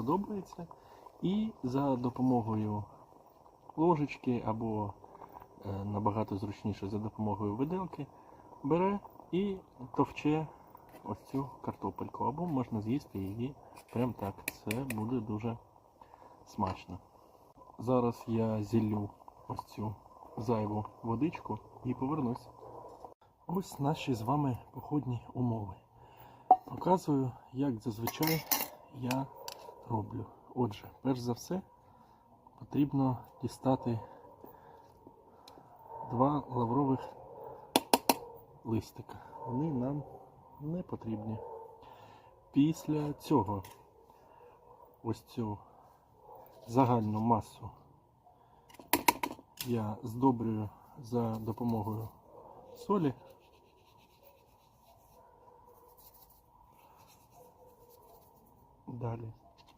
подобається. І за допомогою ложечки або е, набагато зручніше за допомогою виделки бере і товче ось цю картопельку. Або можна з'їсти її прям так. Це буде дуже смачно. Зараз я зіллю ось цю зайву водичку і повернусь. Ось наші з вами походні умови. Показую, як зазвичай я роблю. Отже, перш за все, потрібно дістати два лаврових листика. Вони нам не потрібні. Після цього ось цю загальну масу я здобрюю за допомогою солі. Далі